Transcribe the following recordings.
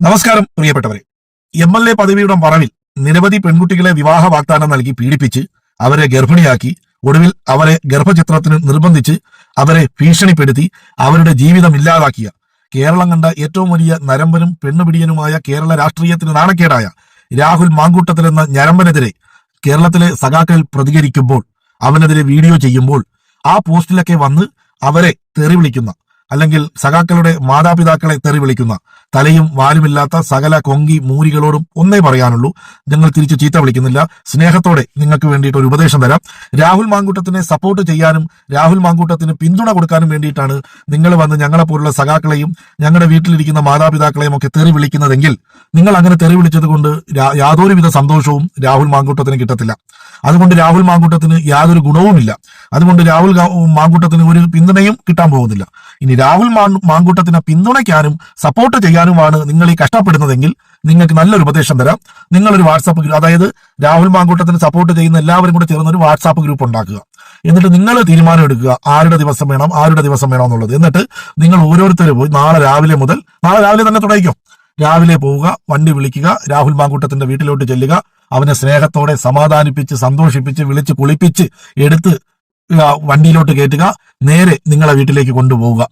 നമസ്കാരം പ്രിയപ്പെട്ടവരെ. M L A പദവിയുടെ മറവിൽ നിരവധി പെൺകുട്ടികളെ വിവാഹ വാഗ്ദാനം നൽകി പീഡിപ്പിച്ച് അവരെ ഗർഭിണിയാക്കി ഒടുവിൽ അവരെ ഗർഭചിത്രത്തിന് നിർബന്ധിച്ച് അവരെ ഭീഷണിപ്പെടുത്തി അവരുടെ ജീവിതം ഇല്ലാതാക്കിയ കേരളം കണ്ട ഏറ്റവും വലിയ നരമ്പനും പെണ്ണുപിടിയനുമായ കേരള രാഷ്ട്രീയത്തിന് നാണക്കേടായ രാഹുൽ മാങ്കൂട്ടത്തിൽ എന്ന ഞരമ്പനെതിരെ കേരളത്തിലെ സഖാക്കൾ പ്രതികരിക്കുമ്പോൾ അവനെതിരെ വീഡിയോ ചെയ്യുമ്പോൾ ആ പോസ്റ്റിലൊക്കെ വന്ന് അവരെ തെറി വിളിക്കുന്ന അല്ലെങ്കിൽ സഖാക്കളുടെ മാതാപിതാക്കളെ തെറി വിളിക്കുന്ന തലയും വാലുമില്ലാത്ത സകല കൊങ്കി മൂരികളോടും ഒന്നേ പറയാനുള്ളൂ. ഞങ്ങൾ തിരിച്ചു ചീത്ത വിളിക്കുന്നില്ല. സ്നേഹത്തോടെ നിങ്ങൾക്ക് വേണ്ടിയിട്ട് ഒരു ഉപദേശം തരാം. രാഹുൽ മാങ്കൂട്ടത്തിനെ സപ്പോർട്ട് ചെയ്യാനും രാഹുൽ മാങ്കൂട്ടത്തിന് പിന്തുണ കൊടുക്കാനും വേണ്ടിയിട്ടാണ് നിങ്ങൾ വന്ന് ഞങ്ങളെ പോലുള്ള സഖാക്കളെയും ഞങ്ങളുടെ വീട്ടിലിരിക്കുന്ന മാതാപിതാക്കളെയും ഒക്കെ തെറി വിളിക്കുന്നതെങ്കിൽ നിങ്ങൾ അങ്ങനെ തെറി വിളിച്ചത് കൊണ്ട് യാതൊരുവിധ സന്തോഷവും രാഹുൽ മാങ്കൂട്ടത്തിന് കിട്ടത്തില്ല. അതുകൊണ്ട് രാഹുൽ മാങ്കൂട്ടത്തിന് യാതൊരു ഗുണവുമില്ല. അതുകൊണ്ട് രാഹുൽ മാങ്കൂട്ടത്തിന് ഒരു പിന്തുണയും കിട്ടാൻ പോകുന്നില്ല. ഇനി രാഹുൽ മാങ്കൂട്ടത്തിനെ പിന്തുണയ്ക്കാനും സപ്പോർട്ട് ചെയ്യാനുമാണ് നിങ്ങൾ ഈ കഷ്ടപ്പെടുന്നതെങ്കിൽ നിങ്ങൾക്ക് നല്ലൊരു ഉപദേശം തരാം. നിങ്ങളൊരു വാട്സാപ്പ് ഗ്രൂപ്പ് അതായത് രാഹുൽ മാങ്കൂട്ടത്തിന് സപ്പോർട്ട് ചെയ്യുന്ന എല്ലാവരും കൂടെ ചേർന്ന് ഒരു വാട്സാപ്പ് ഗ്രൂപ്പ് ഉണ്ടാക്കുക. എന്നിട്ട് നിങ്ങൾ തീരുമാനം എടുക്കുക ആരുടെ ദിവസം വേണം ആരുടെ ദിവസം വേണം എന്നുള്ളത്. എന്നിട്ട് നിങ്ങൾ ഓരോരുത്തരും പോയി നാളെ രാവിലെ മുതൽ നാളെ രാവിലെ തന്നെ തുടങ്ങിക്കോ. രാവിലെ പോവുക വണ്ടി വിളിക്കുക രാഹുൽ മാങ്കൂട്ടത്തിന്റെ വീട്ടിലോട്ട് ചെല്ലുക അവനെ സ്നേഹത്തോടെ സമാധാനിപ്പിച്ച് സന്തോഷിപ്പിച്ച് വിളിച്ച് കുളിപ്പിച്ച് എടുത്ത് വണ്ടിയിലോട്ട് കയറ്റുക നേരെ നിങ്ങളെ വീട്ടിലേക്ക് കൊണ്ടുപോവുക.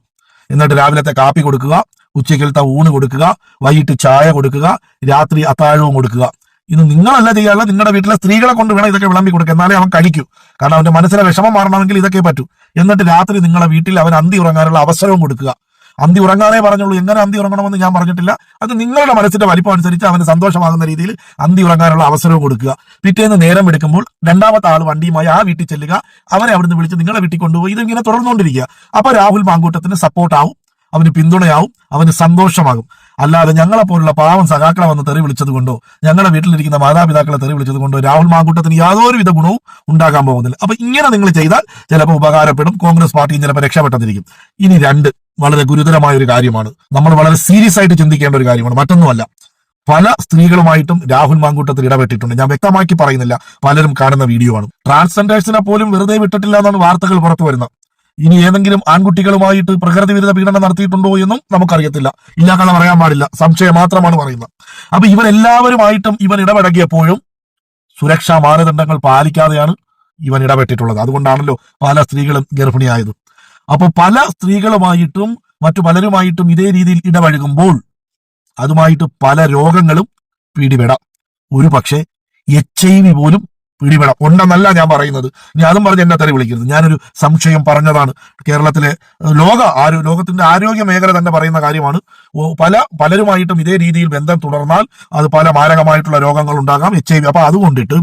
എന്നിട്ട് രാവിലത്തെ കാപ്പി കൊടുക്കുക ഉച്ചയ്ക്കലത്തെ ഊണ് കൊടുക്കുക വൈകിട്ട് ചായ കൊടുക്കുക രാത്രി അത്താഴവും കൊടുക്കുക. ഇത് നിങ്ങളല്ല ചെയ്യാനുള്ള നിങ്ങളുടെ വീട്ടിലെ സ്ത്രീകളെ കൊണ്ട് വേണം ഇതൊക്കെ വിളമ്പി കൊടുക്കുക. എന്നാലേ അവൻ കഴിക്കൂ. കാരണം അവന്റെ മനസ്സിലെ വിഷമം മാറണമെങ്കിൽ ഇതൊക്കെ പറ്റൂ. എന്നിട്ട് രാത്രി നിങ്ങളുടെ വീട്ടിൽ അവൻ അന്തി ഉറങ്ങാനുള്ള അവസരവും കൊടുക്കുക. അന്തി ഉറങ്ങാനേ പറഞ്ഞുള്ളൂ. എങ്ങനെ അന്തി ഉറങ്ങണമെന്ന് ഞാൻ പറഞ്ഞിട്ടില്ല. അത് നിങ്ങളുടെ മനസ്സിന്റെ വലിപ്പം അനുസരിച്ച് അവന് സന്തോഷമാകുന്ന രീതിയിൽ അന്തി ഉറങ്ങാനുള്ള അവസരവും കൊടുക്കുക. പിറ്റേന്ന് നേരം എടുക്കുമ്പോൾ രണ്ടാമത്തെ ആൾ വണ്ടിയുമായി ആ വീട്ടിൽ ചെല്ലുക. അവരെ അവിടുന്ന് വിളിച്ച് നിങ്ങളെ വീട്ടിൽ കൊണ്ടുപോയി. ഇതിങ്ങനെ തുടർന്നുകൊണ്ടിരിക്കുക. അപ്പൊ രാഹുൽ മാങ്കൂട്ടത്തിന് സപ്പോർട്ടാവും അവന് പിന്തുണയാവും. അവന് സന്തോഷമാകും. അല്ലാതെ ഞങ്ങളെ പോലുള്ള പാവം സഖാക്കളെ വന്ന് തെറി വിളിച്ചത് കൊണ്ടോ ഞങ്ങളുടെ വീട്ടിലിരിക്കുന്ന മാതാപിതാക്കളെ തെറി വിളിച്ചത് കൊണ്ടോ രാഹുൽ മാങ്കൂട്ടത്തിന് യാതൊരുവിധ ഗുണവും ഉണ്ടാകാൻ പോകുന്നില്ല. അപ്പൊ ഇങ്ങനെ നിങ്ങൾ ചെയ്താൽ ചിലപ്പോൾ ഉപകാരപ്പെടും. കോൺഗ്രസ് പാർട്ടിയും ചിലപ്പോൾ രക്ഷപ്പെട്ടതിരിക്കും. ഇനി രണ്ട്. വളരെ ഗുരുതരമായ ഒരു കാര്യമാണ്. നമ്മൾ വളരെ സീരിയസ് ആയിട്ട് ചിന്തിക്കേണ്ട ഒരു കാര്യമാണ്. മറ്റൊന്നുമല്ല പല സ്ത്രീകളുമായിട്ടും രാഹുൽ മാങ്കൂട്ടത്തിൽ ഇടപെട്ടിട്ടുണ്ട്. ഞാൻ വ്യക്തമാക്കി പറയുന്നില്ല പലരും കാണുന്ന വീഡിയോ ആണ്. ട്രാൻസ്ജെൻഡേഴ്സിനെ പോലും വെറുതെ വിട്ടിട്ടില്ല എന്നാണ് വാർത്തകൾ പുറത്തു വരുന്നത്. ഇനി ഏതെങ്കിലും ആൺകുട്ടികളുമായിട്ട് പ്രകൃതി വിരുദ്ധ പീഡനം നടത്തിയിട്ടുണ്ടോ എന്നും നമുക്കറിയത്തില്ല. ഇല്ല പറയാൻ പാടില്ല. സംശയം മാത്രമാണ് പറയുന്നത്. അപ്പൊ ഇവരെല്ലാവരുമായിട്ടും ഇവൻ ഇടപെടകിയപ്പോഴും സുരക്ഷാ മാനദണ്ഡങ്ങൾ പാലിക്കാതെയാണ് ഇവൻ ഇടപെട്ടിട്ടുള്ളത്. അതുകൊണ്ടാണല്ലോ പല സ്ത്രീകളും ഗർഭിണിയായത്. അപ്പൊ പല സ്ത്രീകളുമായിട്ടും മറ്റു പലരുമായിട്ടും ഇതേ രീതിയിൽ ഇടപഴകുമ്പോൾ അതുമായിട്ട് പല രോഗങ്ങളും പിടിപെടാം. ഒരു പക്ഷേ എച്ച് ഐ വി പോലും പിടിപെടാം. ഉണ്ടെന്നല്ല ഞാൻ പറയുന്നത്. ഇനി അതും പറഞ്ഞ് എന്നെ തെറി വിളിക്കരുത്. ഞാനൊരു സംശയം പറഞ്ഞതാണ്. കേരളത്തിലെ ലോക ആരോ ലോകത്തിന്റെ ആരോഗ്യ മേഖല തന്നെ പറയുന്ന കാര്യമാണ്. പല പലരുമായിട്ടും ഇതേ രീതിയിൽ ബന്ധം തുടർന്നാൽ അത് പല മാരകമായിട്ടുള്ള രോഗങ്ങൾ ഉണ്ടാകാം. എച്ച് ഐ വി അപ്പൊ അതുകൊണ്ടിട്ട്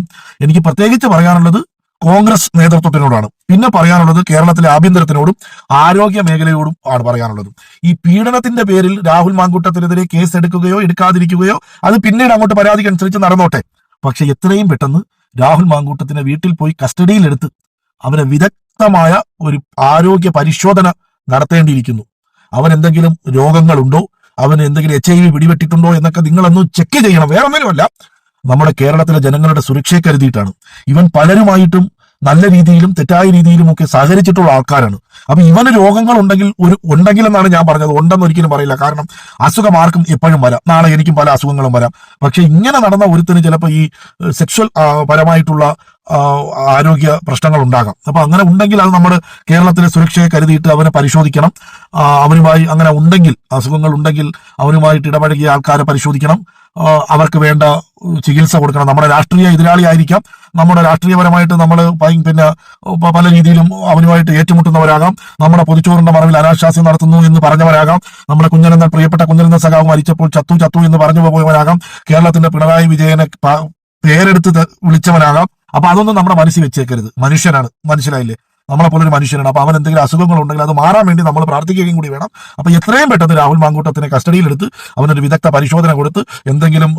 എനിക്ക് പ്രത്യേകിച്ച് പറയാനുള്ളത് കോൺഗ്രസ് നേതൃത്വത്തിനോടാണ്. പിന്നെ പറയാനുള്ളത് കേരളത്തിലെ ആഭ്യന്തരത്തിനോടും ആരോഗ്യ മേഖലയോടും ആണ് പറയാനുള്ളത്. ഈ പീഡനത്തിന്റെ പേരിൽ രാഹുൽ മാങ്കൂട്ടത്തിനെതിരെ കേസ് എടുക്കുകയോ എടുക്കാതിരിക്കുകയോ അത് പിന്നീട് അങ്ങോട്ട് പരാതിക്ക് അനുസരിച്ച് നടന്നോട്ടെ. പക്ഷെ എത്രയും പെട്ടെന്ന് രാഹുൽ മാങ്കൂട്ടത്തിനെ വീട്ടിൽ പോയി കസ്റ്റഡിയിലെടുത്ത് അവനെ വിദഗ്ധമായ ഒരു ആരോഗ്യ പരിശോധന നടത്തേണ്ടിയിരിക്കുന്നു. അവൻ എന്തെങ്കിലും രോഗങ്ങളുണ്ടോ? അവന് എന്തെങ്കിലും എച്ച് ഐ വി പിടിപെട്ടിട്ടുണ്ടോ എന്നൊക്കെ നിങ്ങളൊന്ന് ചെക്ക് ചെയ്യണം. വേറെ ഒന്നിനുമല്ല നമ്മുടെ കേരളത്തിലെ ജനങ്ങളുടെ സുരക്ഷയെ കരുതിയിട്ടാണ്. ഇവൻ പലരുമായിട്ടും നല്ല രീതിയിലും തെറ്റായ രീതിയിലും ഒക്കെ സഹകരിച്ചിട്ടുള്ള ആൾക്കാരാണ്. അപ്പൊ ഇവന് രോഗങ്ങൾ ഉണ്ടെങ്കിൽ ഒരു ഉണ്ടെങ്കിലെന്നാണ് ഞാൻ പറഞ്ഞത്. ഉണ്ടെന്ന് ഒരിക്കലും പറയില്ല. കാരണം അസുഖം ആർക്കും എപ്പോഴും വരാം. നാളെ എനിക്കും പല അസുഖങ്ങളും വരാം. പക്ഷെ ഇങ്ങനെ നടന്ന ഒരുത്തിന് ചിലപ്പോൾ ഈ സെക്ഷൽ പരമായിട്ടുള്ള ആരോഗ്യ പ്രശ്നങ്ങൾ ഉണ്ടാകാം അപ്പൊ അങ്ങനെ ഉണ്ടെങ്കിൽ അത് നമ്മുടെ കേരളത്തിലെ സുരക്ഷയെ കരുതിയിട്ട് അവനെ പരിശോധിക്കണം. അവനുമായി അങ്ങനെ ഉണ്ടെങ്കിൽ അസുഖങ്ങൾ ഉണ്ടെങ്കിൽ അവനുമായിട്ട് ഇടപഴകിയ ആൾക്കാരെ പരിശോധിക്കണം. അവർക്ക് വേണ്ട ചികിത്സ കൊടുക്കണം. നമ്മുടെ രാഷ്ട്രീയ എതിരാളിയായിരിക്കാം. നമ്മുടെ രാഷ്ട്രീയപരമായിട്ട് നമ്മൾ പിന്നെ പല രീതിയിലും അവനുമായിട്ട് ഏറ്റുമുട്ടുന്നവരാകാം. നമ്മുടെ പൊതുച്ചോറിന്റെ മറവിൽ അനാശാസ്യം നടത്തുന്നു എന്ന് പറഞ്ഞവരാകാം. നമ്മുടെ കുഞ്ഞനെന്ന പ്രിയപ്പെട്ട കുഞ്ഞനെന്ന സഖാവ് മരിച്ചപ്പോൾ ചത്തു ചത്തു എന്ന് പറഞ്ഞു പോയവരാകാം. കേരളത്തിന്റെ പിണറായി വിജയനെ പേരെടുത്ത് വിളിച്ചവനാകാം. അപ്പൊ അതൊന്നും നമ്മുടെ മനസ്സിൽ വെച്ചേക്കരുത്. മനുഷ്യനാണ്. മനസ്സിലായില്ലേ? നമ്മളെ പോലെ ഒരു മനുഷ്യനാണ്. അപ്പൊ അവൻ എന്തെങ്കിലും അസുഖങ്ങൾ ഉണ്ടെങ്കിൽ അത് മാറാൻ വേണ്ടി നമ്മൾ പ്രാർത്ഥിക്കുകയും കൂടി വേണം. അപ്പൊ എത്രയും പെട്ടെന്ന് രാഹുൽ മാങ്കൂട്ടത്തിനെ കസ്റ്റഡിയിലെടുത്ത് അവനൊരു വിദഗ്ധ പരിശോധന കൊടുത്ത് എന്തെങ്കിലും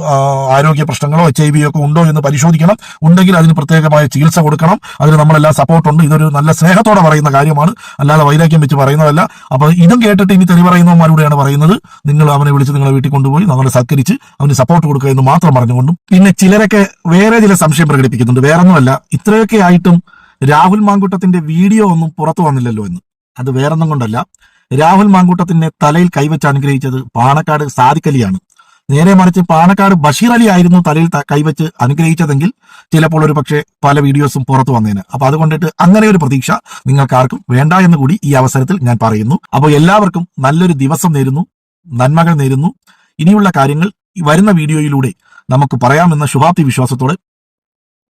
ആരോഗ്യ പ്രശ്നങ്ങളോ എച്ച് ഐ ഒക്കെ ഉണ്ടോ എന്ന് പരിശോധിക്കണം. ഉണ്ടെങ്കിൽ അതിന് പ്രത്യേകമായ ചികിത്സ കൊടുക്കണം. അതിന് നമ്മളെല്ലാം സപ്പോർട്ടുണ്ട് ഇതൊരു നല്ല സ്നേഹത്തോടെ പറയുന്ന കാര്യമാണ്. അല്ലാതെ വൈരാഗ്യം വെച്ച് പറയുന്നതല്ല. അപ്പൊ ഇതും കേട്ടിട്ട് ഇനി തെറി പറയുന്നവന്മാരോടെയാണ് പറയുന്നത്. നിങ്ങൾ അവനെ വിളിച്ച് നിങ്ങളെ വീട്ടിൽ കൊണ്ടുപോയി നമ്മളെ സത്കരിച്ച് അവന് സപ്പോർട്ട് കൊടുക്കുക എന്ന് മാത്രം പറഞ്ഞുകൊണ്ടും പിന്നെ ചിലരൊക്കെ വേറെ ചില സംശയം പ്രകടിപ്പിക്കുന്നുണ്ട്. വേറൊന്നുമല്ല. ഇത്രയൊക്കെ ആയിട്ടും രാഹുൽ മാങ്കൂട്ടത്തിന്റെ വീഡിയോ ഒന്നും പുറത്തു വന്നില്ലല്ലോ എന്ന്. അത് വേറൊന്നും കൊണ്ടല്ല. രാഹുൽ മാങ്കൂട്ടത്തിനെ തലയിൽ കൈവച്ച് അനുഗ്രഹിച്ചത് പാണക്കാട് സാദിഖലിയാണ് നേരെ മറിച്ച് പാണക്കാട് ബഷീർ അലി ആയിരുന്നു തലയിൽ കൈവച്ച് അനുഗ്രഹിച്ചതെങ്കിൽ ചിലപ്പോൾ ഒരു പക്ഷേ പല വീഡിയോസും പുറത്തു വന്നേനെ. അപ്പൊ അതുകൊണ്ടിട്ട് അങ്ങനെ ഒരു പ്രതീക്ഷ നിങ്ങൾക്കാർക്കും വേണ്ട എന്ന് കൂടി ഈ അവസരത്തിൽ ഞാൻ പറയുന്നു. അപ്പോൾ എല്ലാവർക്കും നല്ലൊരു ദിവസം നേരുന്നു നന്മകൾ നേരുന്നു. ഇനിയുള്ള കാര്യങ്ങൾ വരുന്ന വീഡിയോയിലൂടെ നമുക്ക് പറയാമെന്ന ശുഭാപ്തി വിശ്വാസത്തോടെ